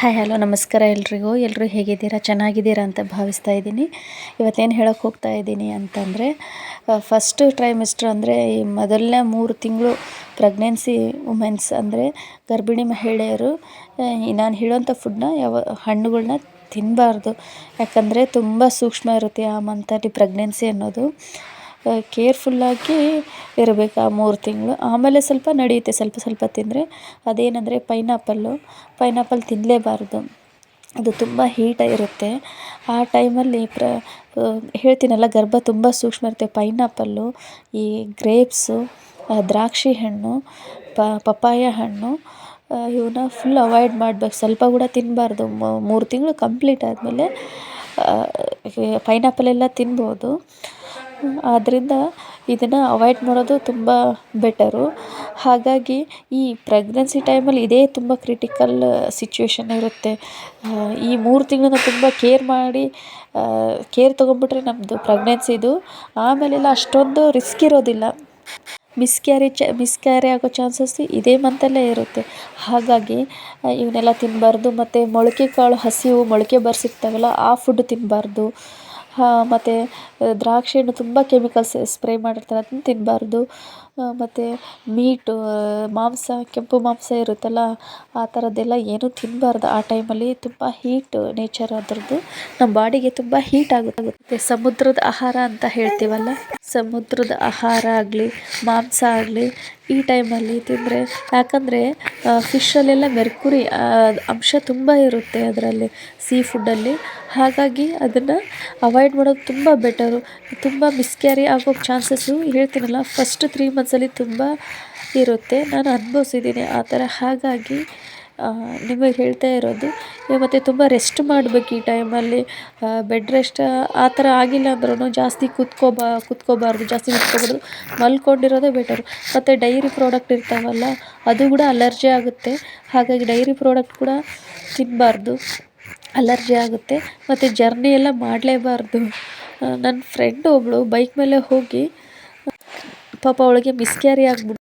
Hi, hello, ನಮಸ್ಕಾರ ಎಲ್ರಿಗೂ. ಎಲ್ಲರೂ ಹೇಗಿದ್ದೀರಾ? ಚೆನ್ನಾಗಿದ್ದೀರಾ ಅಂತ ಭಾವಿಸ್ತಾ ಇದ್ದೀನಿ. ಇವತ್ತೇನು ಹೇಳೋಕ್ಕೆ ಹೋಗ್ತಾ ಇದ್ದೀನಿ ಅಂತಂದರೆ ಫಸ್ಟು ಟ್ರೈಮಿಸ್ಟ್ರ್ ಅಂದರೆ ಈ ಮೊದಲನೇ ಮೂರು ತಿಂಗಳು ಪ್ರೆಗ್ನೆನ್ಸಿ ವುಮೆನ್ಸ್ ಅಂದರೆ ಗರ್ಭಿಣಿ ಮಹಿಳೆಯರು ನಾನು ಹೇಳೋಂಥ ಫುಡ್ನ ಯಾವ ಹಣ್ಣುಗಳನ್ನ ತಿನ್ನಬಾರ್ದು ಯಾಕಂದರೆ ತುಂಬ ಸೂಕ್ಷ್ಮ ಇರುತ್ತೆ ಆ ಮಂತಲ್ಲಿ ಪ್ರೆಗ್ನೆನ್ಸಿ ಅನ್ನೋದು. ಕೇರ್ಫುಲ್ಲಾಗಿ ಇರಬೇಕು ಆ ಮೂರು ತಿಂಗಳು. ಆಮೇಲೆ ಸ್ವಲ್ಪ ನಡೆಯುತ್ತೆ. ಸ್ವಲ್ಪ ಸ್ವಲ್ಪ ತಿಂದರೆ ಅದೇನೆಂದರೆ ಪೈನಾಪಲ್ಲು ಪೈನಾಪಲ್ ತಿನ್ನಲೇಬಾರ್ದು ಅದು ತುಂಬ ಹೀಟ್ ಇರುತ್ತೆ. ಆ ಟೈಮಲ್ಲಿ ಪ್ರ ಹೇಳ್ತೀನಲ್ಲ, ಗರ್ಭ ತುಂಬ ಸೂಕ್ಷ್ಮ ಇರುತ್ತೆ. ಪೈನಾಪಲ್ಲು ಈ ಗ್ರೇಪ್ಸು ದ್ರಾಕ್ಷಿ ಹಣ್ಣು ಪಪ್ಪಾಯ ಹಣ್ಣು ಇವನ್ನ ಫುಲ್ ಅವಾಯ್ಡ್ ಮಾಡಬೇಕು. ಸ್ವಲ್ಪ ಕೂಡ ತಿನ್ನಬಾರ್ದು ಮೂರು ತಿಂಗಳು ಕಂಪ್ಲೀಟ್ ಆದಮೇಲೆ ಪೈನಾಪಲ್ ಎಲ್ಲ ತಿನ್ಬೋದು. ಆದ್ದರಿಂದ ಇದನ್ನು ಅವಾಯ್ಡ್ ಮಾಡೋದು ತುಂಬ ಬೆಟರು ಹಾಗಾಗಿ ಈ ಪ್ರೆಗ್ನೆನ್ಸಿ ಟೈಮಲ್ಲಿ ಇದೇ ತುಂಬ ಕ್ರಿಟಿಕಲ್ ಸಿಚುವೇಶನ್ ಇರುತ್ತೆ. ಈ ಮೂರು ತಿಂಗಳನ್ನ ತುಂಬ ಕೇರ್ ಮಾಡಿ ಕೇರ್ ತೊಗೊಂಬಿಟ್ರೆ ನಮ್ಮದು ಪ್ರೆಗ್ನೆನ್ಸಿದು ಆಮೇಲೆಲ್ಲ ಅಷ್ಟೊಂದು ರಿಸ್ಕ್ ಇರೋದಿಲ್ಲ. ಮಿಸ್ಕ್ಯಾರಿ ಚ ಮಿಸ್ಕ್ಯಾರಿ ಆಗೋ ಚಾನ್ಸಸ್ ಇದೇ ಮಂತಲ್ಲೇ ಇರುತ್ತೆ. ಹಾಗಾಗಿ ಇವನ್ನೆಲ್ಲ ತಿನ್ನಬಾರ್ದು ಮತ್ತು ಮೊಳಕೆ ಕಾಳು ಹಸಿವು ಮೊಳಕೆ ಬರ್ಸಿರ್ತಾವಲ್ಲ, ಆ ಫುಡ್ ತಿನ್ನಬಾರ್ದು ಮತ್ತು ದ್ರಾಕ್ಷಿ ಹಣ್ಣು ತುಂಬ ಕೆಮಿಕಲ್ಸ್ ಸ್ಪ್ರೇ ಮಾಡಿರ್ತಾರೆ, ಅದನ್ನು ತಿನ್ನಬಾರ್ದು ಮತ್ತು ಮೀಟು ಮಾಂಸ, ಕೆಂಪು ಮಾಂಸ ಇರುತ್ತಲ್ಲ, ಆ ಥರದ್ದೆಲ್ಲ ಏನೂ ತಿನ್ನಬಾರ್ದು ಆ ಟೈಮಲ್ಲಿ ತುಂಬ ಹೀಟ್ ನೇಚರ್ ಅದರದ್ದು ನಮ್ಮ ಬಾಡಿಗೆ ತುಂಬ ಹೀಟ್ ಆಗುತ್ತೆ. ಸಮುದ್ರದ ಆಹಾರ ಅಂತ ಹೇಳ್ತೀವಲ್ಲ? ಸಮುದ್ರದ ಆಹಾರ ಆಗಲಿ, ಮಾಂಸ ಆಗಲಿ ಈ ಟೈಮಲ್ಲಿ ತಿಂದರೆ, ಯಾಕಂದರೆ ಫಿಶಲ್ಲೆಲ್ಲ ಮೆರ್ಕುರಿ ಅಂಶ ತುಂಬ ಇರುತ್ತೆ ಅದರಲ್ಲಿ ಸೀ ಫುಡ್ಡಲ್ಲಿ ಹಾಗಾಗಿ ಅದನ್ನು ಅವಾಯ್ಡ್ ಮಾಡೋದು ತುಂಬ ಬೆಟರು ತುಂಬ ಮಿಸ್ಕ್ಯಾರಿ ಆಗೋ ಚಾನ್ಸಸ್ಸು ಹೇಳ್ತೀನಲ್ಲ ಫಸ್ಟ್ ತ್ರೀ ಮಂತ್ಸಲ್ಲಿ ತುಂಬ ಇರುತ್ತೆ. ನಾನು ಅನುಭವ್ಸಿದ್ದೀನಿ ಆ ಥರ. ಹಾಗಾಗಿ ನಿಮಗೆ ಹೇಳ್ತಾ ಇರೋದು ಮತ್ತು ತುಂಬ ರೆಸ್ಟ್ ಮಾಡಬೇಕು ಈ ಟೈಮಲ್ಲಿ ಬೆಡ್ ರೆಸ್ಟ್ ಆ ಥರ ಆಗಿಲ್ಲ ಅಂದ್ರೂ ಜಾಸ್ತಿ ಕುತ್ಕೋಬಾ, ಕುತ್ಕೋಬಾರ್ದು, ಜಾಸ್ತಿ ನಿಂತ್ಕೋಬಾರ್ದು. ಮಲ್ಕೊಂಡಿರೋದೇ ಬೆಟರು ಮತ್ತು ಡೈರಿ ಪ್ರಾಡಕ್ಟ್ ಇರ್ತಾವಲ್ಲ, ಅದು ಕೂಡ ಅಲರ್ಜಿ ಆಗುತ್ತೆ. ಹಾಗಾಗಿ ಡೈರಿ ಪ್ರಾಡಕ್ಟ್ ಕೂಡ ತಿನ್ನಬಾರ್ದು ಅಲರ್ಜಿ ಆಗುತ್ತೆ. ಮತ್ತು ಜರ್ನಿ ಎಲ್ಲ ಮಾಡಲೇಬಾರ್ದು. ನನ್ನ ಫ್ರೆಂಡ್ ಒಬ್ಬಳು ಬೈಕ್ ಮೇಲೆ ಹೋಗಿ, ಪಾಪ ಅವಳಿಗೆ ಮಿಸ್ಕ್ಯಾರಿ ಆಗ್ಬಿಡ್ತು.